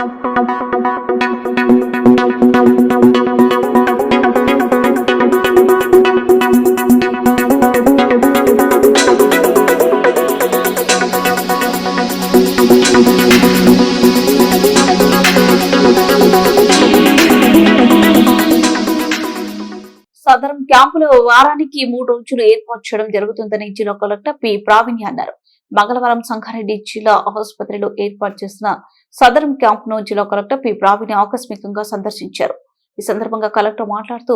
సదరం క్యాంపులో వారానికి మూడు రోజులు ఏర్పాటు చేయడం జరుగుతుందని జిల్లా కలెక్టర్ పి. ప్రావీణ్య అన్నారు. మంగళవారం సంగారెడ్డి జిల్లా ఆసుపత్రిలో ఏర్పాటు చేసిన సదరం క్యాంపును జిల్లా కలెక్టర్ పి. ప్రావీణ్య ఆకస్మికంగా సందర్శించారు. ఈ సందర్భంగా కలెక్టర్ మాట్లాడుతూ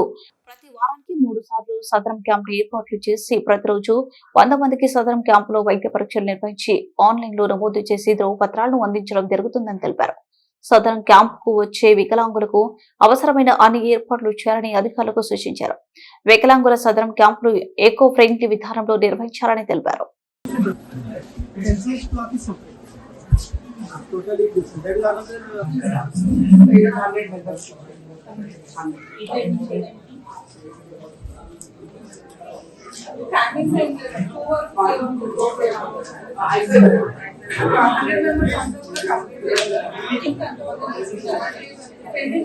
ప్రతి వారానికి మూడు సార్లు సదరం క్యాంపు ఏర్పాట్లు చేసి ప్రతిరోజు వంద మందికి సదరం క్యాంపులో వైద్య పరీక్షలు నిర్వహించి ఆన్లైన్లో నమోదు చేసి ధ్రువపత్రాలను అందించడం జరుగుతుందని తెలిపారు. సదరం క్యాంపుకు వచ్చే వికలాంగులకు అవసరమైన అన్ని ఏర్పాట్లు చేయాలని అధికారులకు సూచించారు. వికలాంగుల సదరం క్యాంపులు ఎకో ఫ్రెండ్లీ విధానంలో నిర్వహించాలని తెలిపారు. Totally different. That is another eight hundred members. Maybe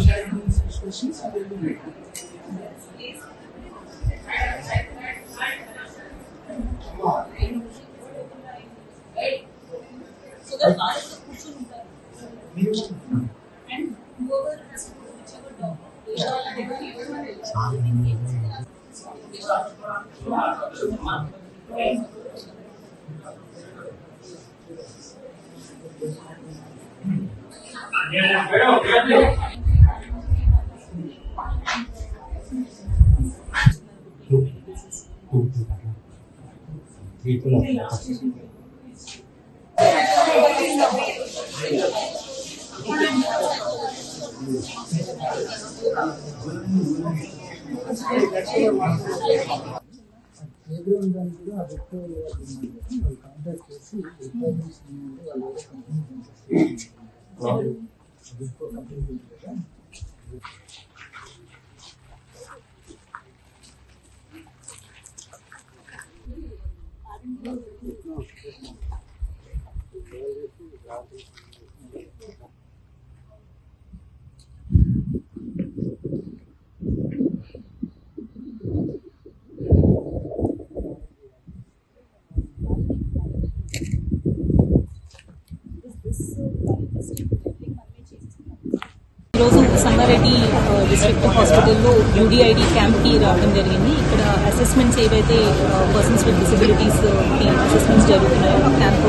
specialities, specialists are very great. So the car is the cushion there. And whoever has to go, whichever dog, they all have to be able to even help. Playground దాన్ని కూడా ఆ book వాళ్ళు contact చేసి requirements ఏమంటే వాళ్ళు ఏదో company book company Is this uh, Sangareddy district హాస్పిటల్లో UDID క్యాంప్కి రావడం జరిగింది. ఇక్కడ అసెస్మెంట్స్ ఏవైతే పర్సన్స్ విత్ డిసబిలిటీస్ అసెస్మెంట్స్ జరుగుతున్నాయో క్యాంప్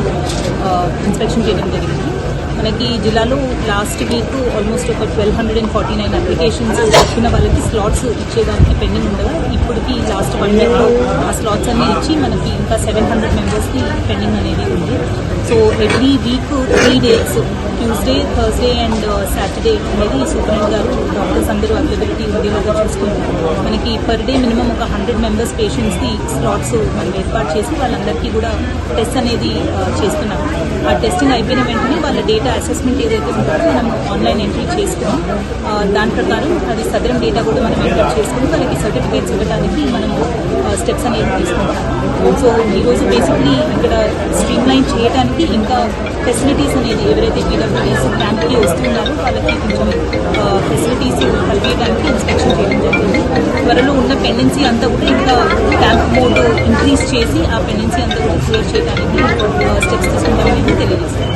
ఇన్స్పెక్షన్ చేయడం జరిగింది. మనకి జిల్లాలో లాస్ట్ వీక్ ఆల్మోస్ట్ ఒక twelve hundred and forty nine applications వచ్చిన వాళ్ళకి స్లాట్స్ ఇచ్చేదానికి పెండింగ్ ఉండగా ఇప్పటికి లాస్ట్ వన్ వీక్లో ఆ స్లాట్స్ అన్ని ఇచ్చి మనకి ఇంకా సెవెన్ హండ్రెడ్ మెంబర్స్కి పెండింగ్ అనేది ఉంది. So every week three days Tuesday Thursday and Saturday అనేది సూపరింట్ గారు డాక్టర్స్ అందరూ అవైలబిలిటీ ఉండేలాగా చూసుకుంటారు మనకి పర్ డే మినిమం ఒక హండ్రెడ్ మెంబర్స్ పేషెంట్స్కి స్లాట్స్ మనం ఏర్పాటు చేసి వాళ్ళందరికీ కూడా టెస్ట్ అనేది ఆ, చేస్తున్నాం. ఆ టెస్టింగ్ అయిపోయిన వెంటనే వాళ్ళ డేటా అసెస్మెంట్ ఏదైతే ఉంటుందో మనం ఆన్లైన్ ఎంట్రీ చేసుకున్నాం. దాని ప్రకారం అది సదరం డేటా కూడా మనం ఎంటర్ చేసుకుని వాళ్ళకి సర్టిఫికేట్స్ ఇవ్వడానికి మనం స్టెప్స్ అనేవి తీసుకుంటాం సో ఈరోజు బేసిక్లీ ఇక్కడ స్ట్రీమ్ లైన్ చేయడానికి ఇంకా ఫెసిలిటీస్ అనేది ఎవరైతే పీడబ్ల్యూడీస్ క్యాంప్కి వస్తున్నారో వాళ్ళకి కొంచెం ఫెసిలిటీస్ కలిగేయడానికి ఇన్స్పెక్షన్ చేయడం జరిగింది. త్వరలో ఉన్న పెండెన్సీ అంతా కూడా ఇంకా క్యాంప్ మోడ్ ఇంక్రీజ్ చేసి ఆ పెండెన్సీ అంతా కూడా క్లియర్ చేయడానికి స్టెప్స్ తీసుకుంటామని తెలియజేస్తాం